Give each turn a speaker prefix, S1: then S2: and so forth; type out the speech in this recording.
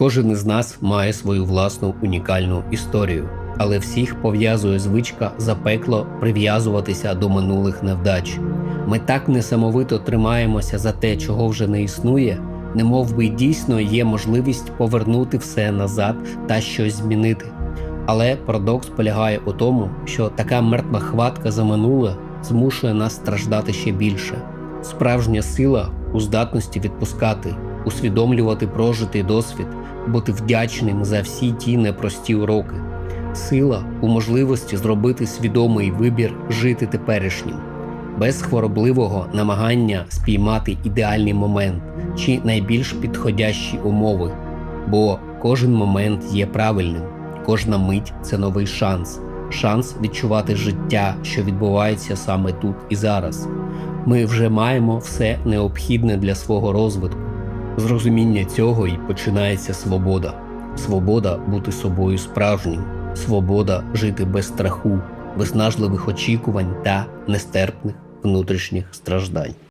S1: Кожен із нас має свою власну унікальну історію, але всіх пов'язує звичка запекло прив'язуватися до минулих невдач. Ми так несамовито тримаємося за те, чого вже не існує, немов би дійсно є можливість повернути все назад та щось змінити. Але парадокс полягає у тому, що така мертва хватка за минуле змушує нас страждати ще більше. Справжня сила у здатності відпускати, усвідомлювати прожитий досвід, бути вдячним за всі ті непрості уроки. Сила у можливості зробити свідомий вибір жити теперішнім, без хворобливого намагання спіймати ідеальний момент чи найбільш підходящі умови, бо кожен момент є правильним, кожна мить це новий шанс, шанс відчувати життя, що відбувається саме тут і зараз. Ми вже маємо все необхідне для свого розвитку. З розуміння цього і починається свобода. Свобода бути собою справжнім, свобода жити без страху, виснажливих очікувань та нестерпних внутрішніх страждань.